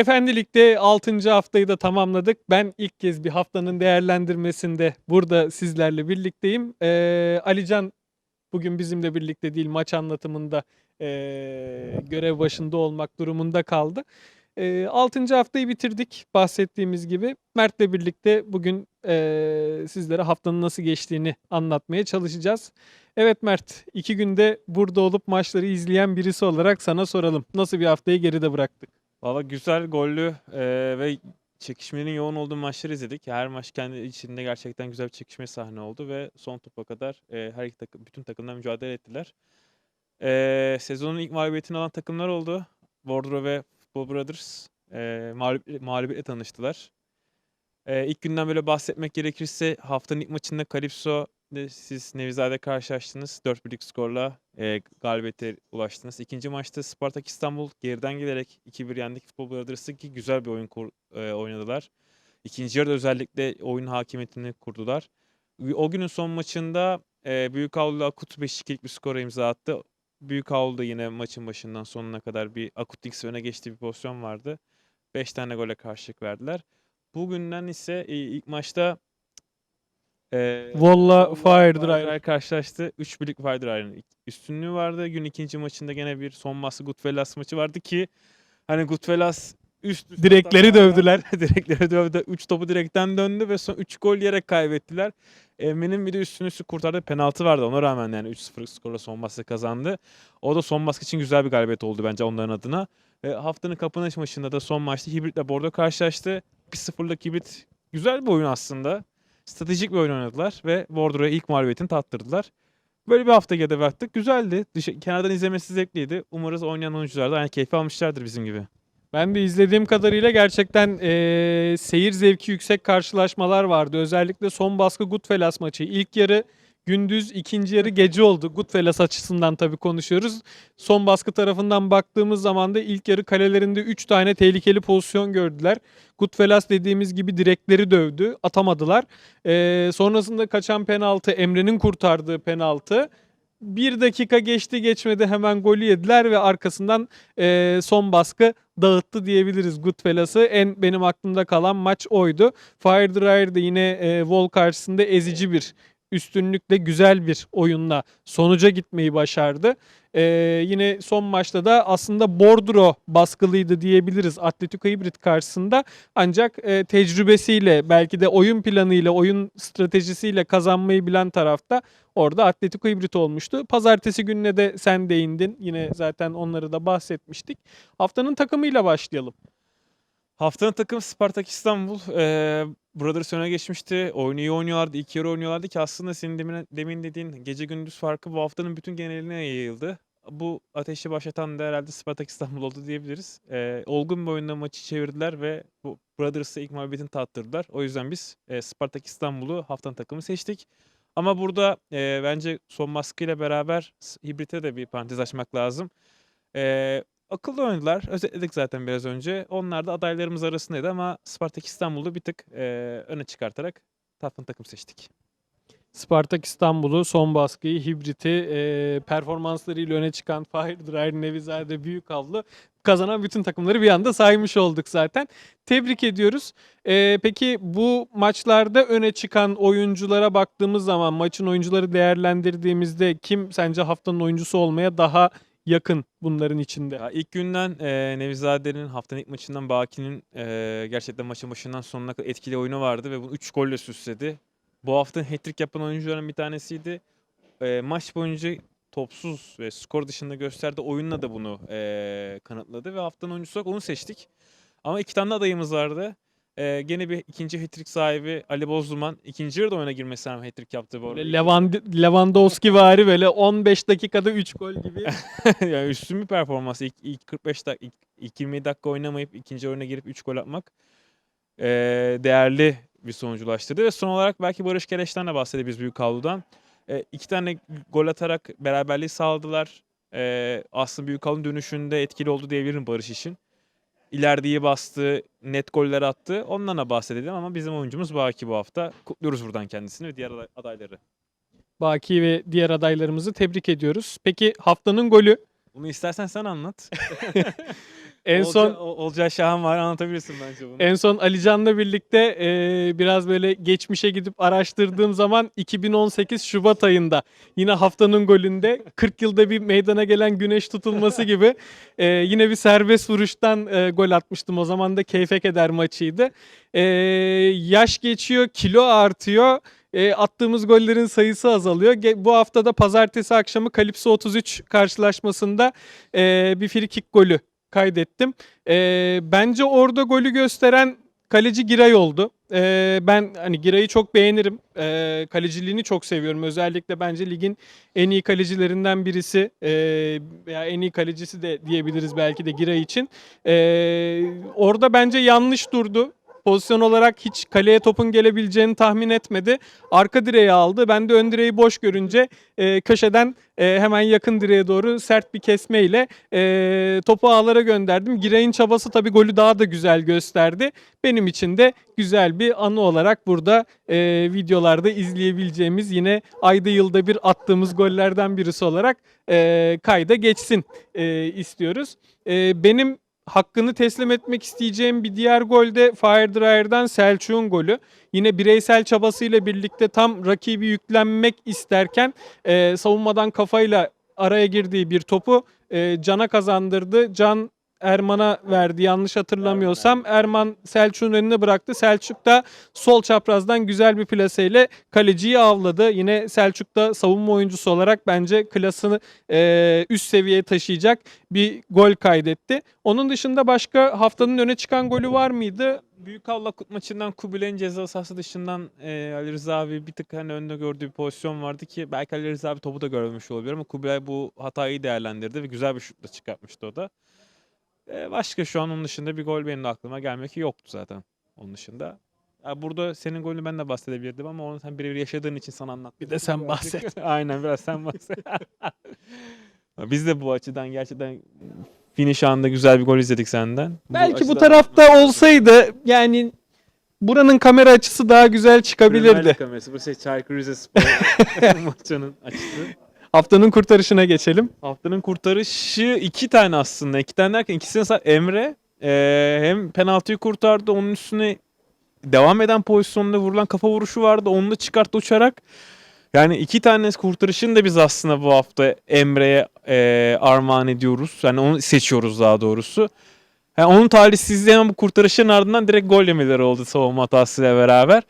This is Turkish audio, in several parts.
Efendilikte 6. haftayı da tamamladık. Ben ilk kez bir haftanın değerlendirmesinde burada sizlerle birlikteyim. Ee, Alican bugün bizimle birlikte değil maç anlatımında ee, görev başında olmak durumunda kaldı. Ee, 6. haftayı bitirdik bahsettiğimiz gibi. Mert'le birlikte bugün ee, sizlere haftanın nasıl geçtiğini anlatmaya çalışacağız. Evet Mert, iki günde burada olup maçları izleyen birisi olarak sana soralım. Nasıl bir haftayı geride bıraktık? Valla güzel, gollü eee, ve çekişmenin yoğun olduğu maçları izledik. Her maç kendi içinde gerçekten güzel bir çekişme sahne oldu ve son topa kadar eee, her iki takım, bütün takımlar mücadele ettiler. Eee, sezonun ilk mağlubiyetini alan takımlar oldu. Bordro ve Football Brothers eee mağlup, mağlubiyetle tanıştılar. Eee ilk günden böyle bahsetmek gerekirse haftanın ilk maçında Calypso ile siz Nevizade karşılaştınız. 4-1'lik skorla eee galibiyete ulaştınız. İkinci maçta Spartak İstanbul geriden gelerek 2-1 yendik Futbol Brothers'ı ki güzel bir oyun kur- eee, oynadılar. İkinci yarıda özellikle oyun hakimiyetini kurdular. O günün son maçında eee Büyük Avlu'da Akut 5-2'lik bir skora imza attı. Büyük Avlu'da yine maçın başından sonuna kadar bir Akut X öne geçtiği bir pozisyon vardı. 5 tane gole karşılık verdiler. Bugünden ise e, ilk maçta eee Volla Fire Drive. karşılaştı. 3 birlik Fire Drive'ın üstünlüğü vardı. Gün ikinci maçında gene bir son maçı Goodfellas maçı vardı ki hani Goodfellas üst Direkleri dövdüler. direkleri dövdü. 3 topu direkten döndü ve son 3 gol yiyerek kaybettiler. Emre'nin bir de üstünlüğü kurtardığı penaltı vardı. Ona rağmen yani 3-0 skorla son baskı kazandı. O da son baskı için güzel bir galibiyet oldu bence onların adına. Ve haftanın kapanış maçında da son maçta Hibrit'le Bordo karşılaştı. 1-0'lık Hibrit güzel bir oyun aslında. Stratejik bir oyun oynadılar ve Bordo'ya ilk mağlubiyetini tattırdılar. Böyle bir hafta geride baktık. Güzeldi. Dışı, kenardan izlemesi zevkliydi. Umarız oynayan oyuncular da aynı keyfi almışlardır bizim gibi. Ben de izlediğim kadarıyla gerçekten eee, seyir zevki yüksek karşılaşmalar vardı. Özellikle son baskı Goodfellas maçı. İlk yarı gündüz, ikinci yarı gece oldu. Goodfellas açısından tabii konuşuyoruz. Son baskı tarafından baktığımız zaman da ilk yarı kalelerinde 3 tane tehlikeli pozisyon gördüler. Goodfellas dediğimiz gibi direkleri dövdü, atamadılar. Eee, sonrasında kaçan penaltı, Emre'nin kurtardığı penaltı. Bir dakika geçti geçmedi hemen golü yediler ve arkasından eee, son baskı dağıttı diyebiliriz Goodfellas'ı. En benim aklımda kalan maç oydu. Fire Dryer de yine e, Wall karşısında ezici bir üstünlükle güzel bir oyunla sonuca gitmeyi başardı. E, yine son maçta da aslında Bordro baskılıydı diyebiliriz Atletico Hibrit karşısında. Ancak e, tecrübesiyle belki de oyun planıyla, oyun stratejisiyle kazanmayı bilen tarafta orada Atletico Hibrit olmuştu. Pazartesi gününe de sen değindin. Yine zaten onları da bahsetmiştik. Haftanın takımıyla başlayalım. Haftanın takımı Spartak İstanbul. Eee Brothers öne geçmişti. Oyunu iyi oynuyorlardı. İlk yarı oynuyorlardı ki aslında senin demin, demin dediğin gece gündüz farkı bu haftanın bütün geneline yayıldı. Bu ateşi başlatan da herhalde Spartak İstanbul oldu diyebiliriz. Eee, olgun bir oyunda maçı çevirdiler ve bu Brothers'a ilk mağlubiyetini tattırdılar. O yüzden biz eee, Spartak İstanbul'u haftanın takımı seçtik. Ama burada eee, bence son baskıyla beraber Hibrit'e de bir parantez açmak lazım. Eee akıllı oynadılar. Özetledik zaten biraz önce. Onlar da adaylarımız arasındaydı ama Spartak İstanbul'u bir tık eee, öne çıkartarak haftanın takım seçtik. Spartak İstanbul'u, son baskıyı, Hibrit'i, e, performanslarıyla öne çıkan Fahir Dryer, Nevizade, Büyükavlı kazanan bütün takımları bir anda saymış olduk zaten. Tebrik ediyoruz. E, peki bu maçlarda öne çıkan oyunculara baktığımız zaman maçın oyuncuları değerlendirdiğimizde kim sence haftanın oyuncusu olmaya daha yakın bunların içinde? Ya ilk günden eee Nevizade'nin haftanın ilk maçından Baki'nin eee, gerçekten maçın başından sonuna kadar etkili oyunu vardı ve bunu 3 golle süsledi. Bu hafta hat-trick yapan oyuncuların bir tanesiydi. Eee, maç boyunca topsuz ve skor dışında gösterdiği oyunla da bunu eee, kanıtladı ve haftanın oyuncusu olarak onu seçtik. Ama iki tane adayımız vardı. Eee, gene bir ikinci hat-trick sahibi Ali Bozduman. ikinci yarıda oyuna girmesi rağmen hat-trick yaptı bu arada. Böyle Lewand- Lewandowski vari böyle 15 dakikada 3 gol gibi. yani üstün bir performans. İlk, ilk 45 dakika, ilk, ilk 20 dakika oynamayıp ikinci oyuna girip 3 gol atmak eee, değerli bir sonuç ulaştırdı. Ve son olarak belki Barış Keleş'ten de bahsedebiliriz Büyük Havlu'dan. Eee iki tane gol atarak beraberliği sağladılar. Eee aslında Büyük Havlu'nun dönüşünde etkili oldu diyebilirim Barış için. İleride iyi bastı, net goller attı. Ondan da bahsedelim ama bizim oyuncumuz Baki bu hafta. Kutluyoruz buradan kendisini ve diğer aday- adayları. Baki ve diğer adaylarımızı tebrik ediyoruz. Peki haftanın golü Bunu istersen sen anlat. En Olca- son Olcay Şahan var anlatabilirsin bence bunu. En son Alican'la birlikte e, biraz böyle geçmişe gidip araştırdığım zaman 2018 Şubat ayında yine haftanın golünde 40 yılda bir meydana gelen güneş tutulması gibi e, yine bir serbest vuruştan e, gol atmıştım. O zaman da keyfe keder maçıydı. E, yaş geçiyor, kilo artıyor. E, attığımız gollerin sayısı azalıyor. Ge- bu hafta da pazartesi akşamı Kalipso 33 karşılaşmasında e, bir free kick golü kaydettim. Ee, bence orada golü gösteren kaleci Giray oldu. Ee, ben hani Giray'ı çok beğenirim. Ee, kaleciliğini çok seviyorum. Özellikle bence ligin en iyi kalecilerinden birisi ee, veya en iyi kalecisi de diyebiliriz belki de Giray için. Ee, orada bence yanlış durdu. Pozisyon olarak hiç kaleye topun gelebileceğini tahmin etmedi. Arka direğe aldı. Ben de ön direği boş görünce e, köşeden e, hemen yakın direğe doğru sert bir kesmeyle e, topu ağlara gönderdim. Giray'ın çabası tabii golü daha da güzel gösterdi. Benim için de güzel bir anı olarak burada e, videolarda izleyebileceğimiz yine ayda yılda bir attığımız gollerden birisi olarak e, kayda geçsin e, istiyoruz. E, benim hakkını teslim etmek isteyeceğim bir diğer gol de Fire Dryer'dan Selçuk'un golü. Yine bireysel çabasıyla birlikte tam rakibi yüklenmek isterken e, savunmadan kafayla araya girdiği bir topu e, Can'a kazandırdı. Can Erman'a verdi yanlış hatırlamıyorsam. Erman Selçuk'un önüne bıraktı. Selçuk da sol çaprazdan güzel bir plaseyle kaleciyi avladı. Yine Selçuk da savunma oyuncusu olarak bence klasını e, üst seviyeye taşıyacak bir gol kaydetti. Onun dışında başka haftanın öne çıkan golü var mıydı? Büyük Avlakut maçından Kubilay'ın ceza sahası dışından e, Ali Rıza abi bir tık hani önde gördüğü bir pozisyon vardı ki belki Ali Rıza abi topu da görmemiş olabilir ama Kubilay bu hatayı değerlendirdi ve güzel bir şutla çıkartmıştı o da. E, başka şu an onun dışında bir gol benim de aklıma gelmek yoktu zaten onun dışında. Ya burada senin golünü ben de bahsedebilirdim ama onu sen birebir yaşadığın için sana anlattım. Bir de sen bahset. Aynen biraz sen bahset. Biz de bu açıdan gerçekten finish anında güzel bir gol izledik senden. Belki bu açıdan- tarafta olsaydı yani buranın kamera açısı daha güzel Premier çıkabilirdi. kamerası. Burası Çaykur Rizespor maçının açısı. Haftanın kurtarışına geçelim. Haftanın kurtarışı iki tane aslında. İki tane derken ikisini sa- Emre eee, hem penaltıyı kurtardı onun üstüne devam eden pozisyonda vurulan kafa vuruşu vardı. Onu da çıkarttı uçarak. Yani iki tane kurtarışını da biz aslında bu hafta Emre'ye eee, armağan ediyoruz. Yani onu seçiyoruz daha doğrusu. Yani onun talihsizliği ama bu kurtarışın ardından direkt gol yemeleri oldu savunma hatasıyla beraber.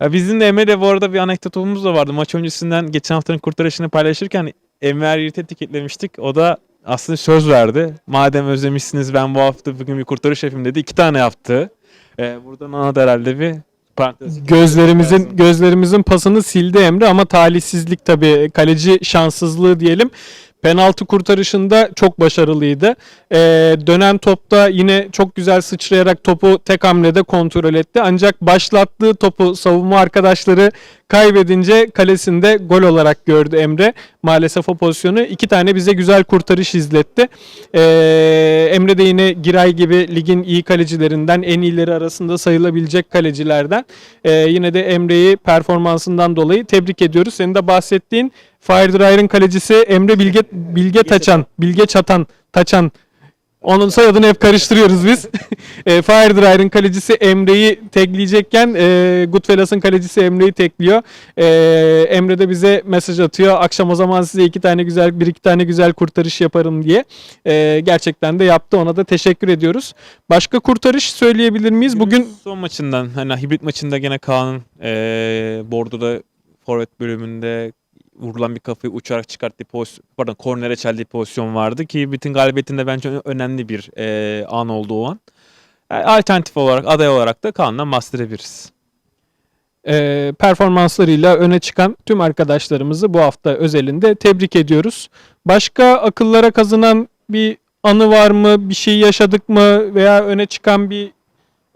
Ya bizim de Emre'yle bu arada bir anekdotumuz da vardı. Maç öncesinden geçen haftanın kurtarışını paylaşırken Emre Eryiğit'i etiketlemiştik. O da aslında söz verdi. Madem özlemişsiniz ben bu hafta bugün bir kurtarış yapayım dedi. İki tane yaptı. Ee, buradan ona da herhalde bir. Gözlerimizin gözlerimizin pasını sildi Emre ama talihsizlik tabii kaleci şanssızlığı diyelim. Penaltı kurtarışında çok başarılıydı. Ee, dönen topta yine çok güzel sıçrayarak topu tek hamlede kontrol etti. Ancak başlattığı topu savunma arkadaşları kaybedince kalesinde gol olarak gördü Emre. Maalesef o pozisyonu iki tane bize güzel kurtarış izletti. Ee, Emre de yine Giray gibi ligin iyi kalecilerinden en iyileri arasında sayılabilecek kalecilerden. Ee, yine de Emre'yi performansından dolayı tebrik ediyoruz. Senin de bahsettiğin Fire Dryer'ın kalecisi Emre Bilge Bilge Taçan, Bilge Çatan, Taçan. Onun soyadını hep karıştırıyoruz biz. e, Fire Dryer'ın kalecisi Emre'yi tekleyecekken e, Goodfellas'ın kalecisi Emre'yi tekliyor. E, Emre de bize mesaj atıyor. Akşam o zaman size iki tane güzel bir iki tane güzel kurtarış yaparım diye. E, gerçekten de yaptı. Ona da teşekkür ediyoruz. Başka kurtarış söyleyebilir miyiz? Bugün son maçından hani hibrit maçında gene Kaan'ın eee Bordo'da forvet bölümünde vurulan bir kafayı uçarak çıkarttığı pozisyon, pardon kornere çeldiği pozisyon vardı ki bütün galibiyetinde bence önemli bir eee, an oldu o an. Yani alternatif olarak, aday olarak da Kaan'dan bahsedebiliriz. e, performanslarıyla öne çıkan tüm arkadaşlarımızı bu hafta özelinde tebrik ediyoruz. Başka akıllara kazınan bir anı var mı? Bir şey yaşadık mı? Veya öne çıkan bir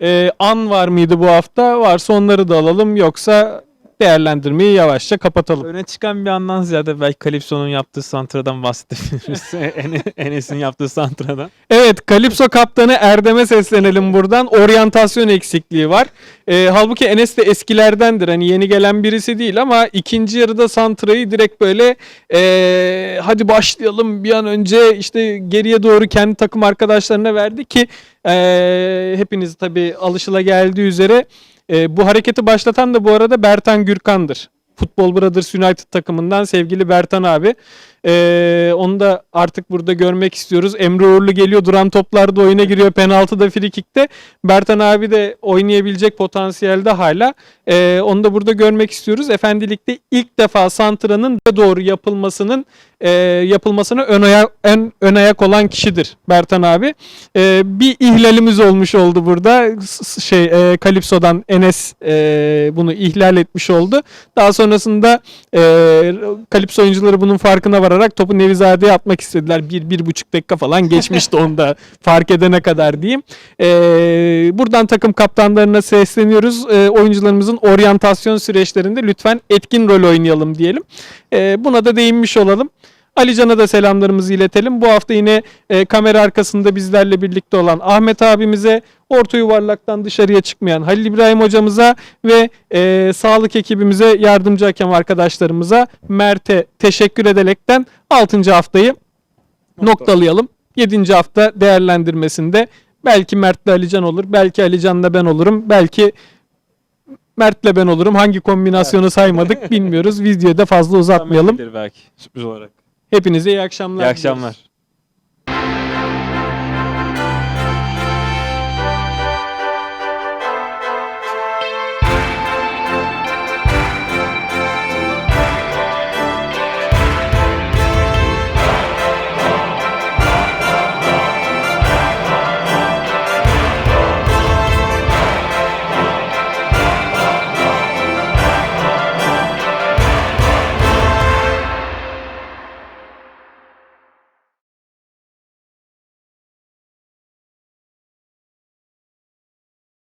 e, an var mıydı bu hafta? Varsa onları da alalım. Yoksa değerlendirmeyi yavaşça kapatalım. Öne çıkan bir andan ziyade belki Kalipso'nun yaptığı santradan bahsedebiliriz. En- Enes'in yaptığı santradan. Evet, Kalipso kaptanı Erdem'e seslenelim buradan. Oryantasyon eksikliği var. Ee, halbuki Enes de eskilerdendir. Hani yeni gelen birisi değil ama ikinci yarıda Santra'yı direkt böyle ee, hadi başlayalım bir an önce işte geriye doğru kendi takım arkadaşlarına verdi ki ee, hepiniz tabii alışıla geldiği üzere ee, bu hareketi başlatan da bu arada Bertan Gürkan'dır. Futbol Brothers United takımından sevgili Bertan abi. Ee, onu da artık burada görmek istiyoruz. Emre Uğurlu geliyor duran toplarda oyuna giriyor. Penaltıda frikikte. Bertan abi de oynayabilecek potansiyelde hala. Ee, onu da burada görmek istiyoruz. Efendilikte ilk defa Santra'nın doğru yapılmasının e, yapılmasına ön ayak, en ön ayak olan kişidir Bertan abi. Ee, bir ihlalimiz olmuş oldu burada. Şey e, Kalipso'dan Enes e, bunu ihlal etmiş oldu. Daha sonrasında e, Kalipso oyuncuları bunun farkına vararak topu Nevizade'ye atmak istediler. Bir, bir buçuk dakika falan geçmişti onda fark edene kadar diyeyim. E, buradan takım kaptanlarına sesleniyoruz. E, oyuncularımızın oryantasyon süreçlerinde lütfen etkin rol oynayalım diyelim. E, buna da değinmiş olalım. Ali Can'a da selamlarımızı iletelim. Bu hafta yine e, kamera arkasında bizlerle birlikte olan Ahmet abimize, orta yuvarlaktan dışarıya çıkmayan Halil İbrahim hocamıza ve e, sağlık ekibimize, yardımcı hakem arkadaşlarımıza, Mert'e teşekkür ederekten 6. haftayı noktalayalım. 7. hafta değerlendirmesinde belki Mert'le Alican olur, belki Alican'la ben olurum, belki Mert'le ben olurum. Hangi kombinasyonu saymadık bilmiyoruz. Videoyu da fazla uzatmayalım. Belki sürpriz olarak. Hepinize iyi akşamlar. İyi akşamlar.